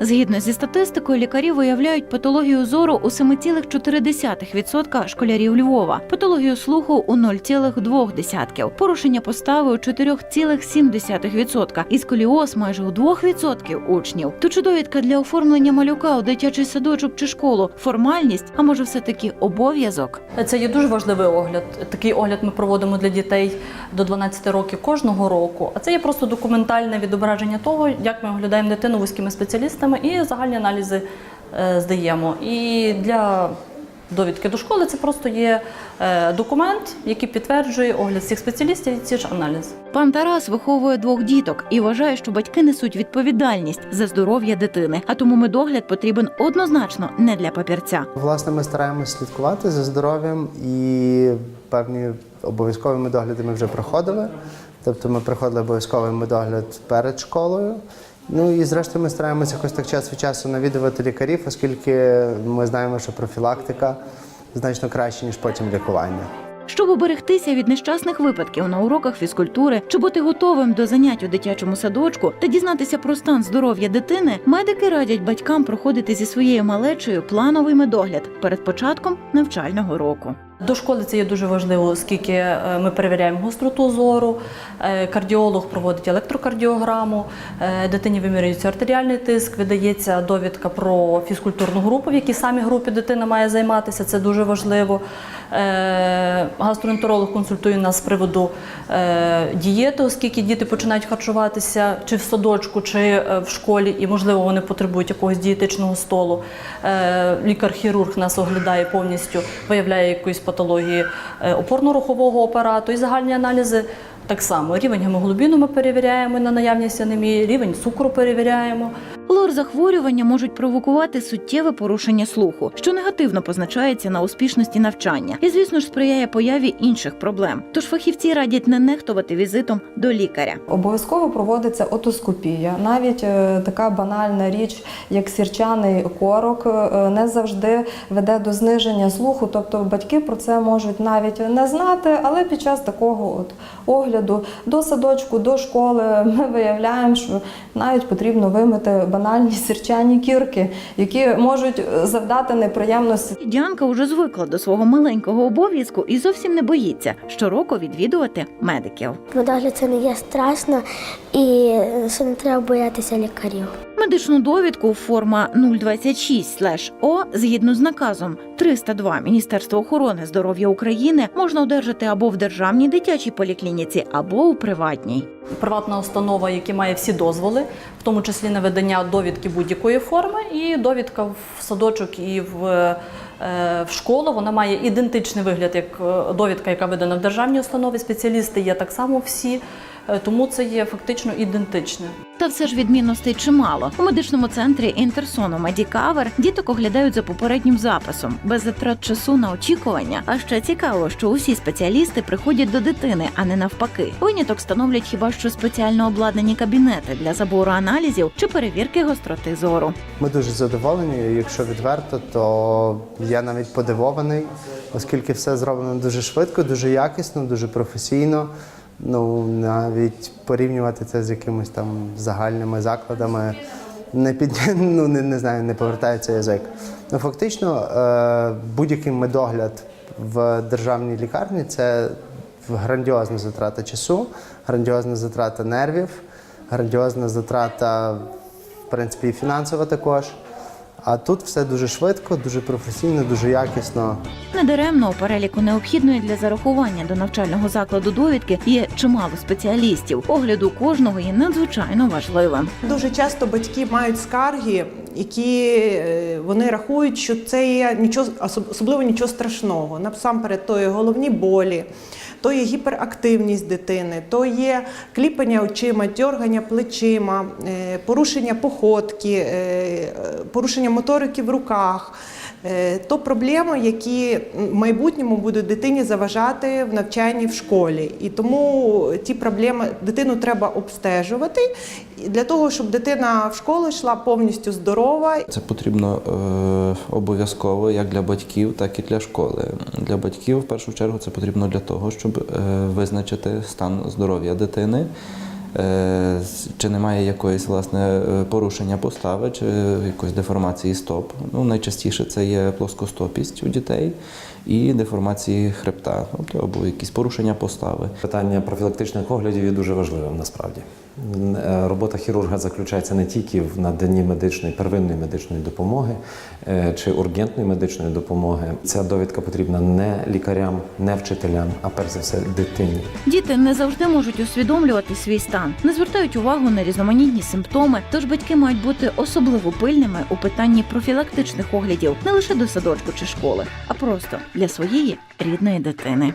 Згідно зі статистикою, лікарі виявляють патологію зору у 7,4% школярів Львова, патологію слуху у 0,2%, порушення постави у 4,7% і сколіоз майже у 2% учнів. То чи довідка для оформлення малюка у дитячий садочок чи школу формальність, а може все таки обов'язок? Це є дуже важливий огляд. Такий огляд ми проводимо для дітей до 12 років кожного року. А це є просто документальне відображення того, як ми оглядаємо дитину вузькими спеціалістами і загальні аналізи е, здаємо. І для довідки до школи це просто є е, документ, який підтверджує огляд всіх спеціалістів і ці ж аналізи. Пан Тарас виховує двох діток і вважає, що батьки несуть відповідальність за здоров'я дитини, а тому медогляд потрібен однозначно не для папірця. Власне, ми стараємося слідкувати за здоров'ям і певні обов'язкові медогляди ми вже проходили. Тобто ми проходили обов'язковий медогляд перед школою. Ну і зрештою ми стараємося якось так час від часу навідувати лікарів, оскільки ми знаємо, що профілактика значно краще, ніж потім лікування. Щоб уберегтися від нещасних випадків на уроках фізкультури чи бути готовим до занять у дитячому садочку та дізнатися про стан здоров'я дитини, медики радять батькам проходити зі своєю малечею плановий медогляд перед початком навчального року. До школи це є дуже важливо, оскільки е, ми перевіряємо гостроту зору, е, кардіолог проводить електрокардіограму, е, дитині вимірюється артеріальний тиск, видається довідка про фізкультурну групу, в якій самі групі дитина має займатися. Це дуже важливо. Гастроентеролог консультує нас з приводу дієти, оскільки діти починають харчуватися чи в садочку, чи в школі, і можливо вони потребують якогось дієтичного столу. Лікар-хірург нас оглядає повністю, виявляє якоїсь патології е, опорно-рухового апарату і загальні аналізи. Так само рівень гемоглобіну ми перевіряємо на наявність анемії, рівень цукру перевіряємо. Лор захворювання можуть провокувати суттєве порушення слуху, що негативно позначається на успішності навчання, і звісно ж сприяє появі інших проблем. Тож фахівці радять не нехтувати візитом до лікаря. Обов'язково проводиться отоскопія. Навіть е, така банальна річ, як сірчаний корок, е, не завжди веде до зниження слуху. Тобто батьки про це можуть навіть не знати, але під час такого от огляду до садочку, до школи ми виявляємо, що навіть потрібно вимити банальні сірчані кірки, які можуть е, завдати неприємності Діанка уже звикла до свого маленького обов'язку і зовсім не боїться щороку відвідувати медиків. Медогляд це не є страшно і е, що не треба боятися лікарів. Медичну довідку форма 026-О згідно з наказом 302 Міністерства охорони здоров'я України можна одержати або в державній дитячій поліклініці, або у приватній. Приватна установа, яка має всі дозволи, в тому числі на видання довідки будь-якої форми, і довідка в садочок і в, е, в школу. Вона має ідентичний вигляд, як е, довідка, яка видана в державній установі. Спеціалісти є так само всі, е, тому це є фактично ідентичне. Та все ж відмінностей чимало. У медичному центрі Інтерсону Медікавер діток оглядають за попереднім записом, без затрат часу на очікування. А ще цікаво, що усі спеціалісти приходять до дитини, а не навпаки. Виняток становлять хіба що спеціально обладнані кабінети для забору аналізів чи перевірки гостроти зору. Ми дуже задоволені. Якщо відверто, то я навіть подивований, оскільки все зроблено дуже швидко, дуже якісно, дуже професійно. Ну навіть порівнювати це з якимись там загальними закладами не під ну не, не знаю, не повертається язик. Ну фактично, е, будь-який медогляд в державній лікарні це грандіозна затрата часу, грандіозна затрата нервів, грандіозна затрата, в принципі, і фінансова також. А тут все дуже швидко, дуже професійно, дуже якісно. Недаремно у переліку необхідної для зарахування до навчального закладу довідки є чимало спеціалістів. Огляду кожного є надзвичайно важливим. Дуже часто батьки мають скарги, які е, вони рахують, що це є нічого особ- особливо нічого страшного. Насамперед, то є головні болі, то є гіперактивність дитини, то є кліпання очима, дьоргання плечима, е, порушення походки, е, порушення моторики в руках. Е, То проблеми, які в майбутньому будуть дитині заважати в навчанні в школі. І тому ті проблеми дитину треба обстежувати для того, щоб дитина в школу йшла повністю здорова. Це потрібно е, обов'язково як для батьків, так і для школи. Для батьків в першу чергу це потрібно для того, щоб е, визначити стан здоров'я дитини. Е, чи немає якоїсь власне е, порушення постави, чи якоїсь деформації стоп. Ну, найчастіше це є плоскостопість у дітей і деформації хребта, тобто або якісь порушення постави. Питання профілактичних оглядів є дуже важливим насправді. Е, Робота хірурга заключається не тільки в наданні медичної первинної медичної допомоги чи ургентної медичної допомоги. Ця довідка потрібна не лікарям, не вчителям, а перш за все дитині. Діти не завжди можуть усвідомлювати свій стан, не звертають увагу на різноманітні симптоми, тож батьки мають бути особливо пильними у питанні профілактичних оглядів не лише до садочку чи школи, а просто для своєї рідної дитини.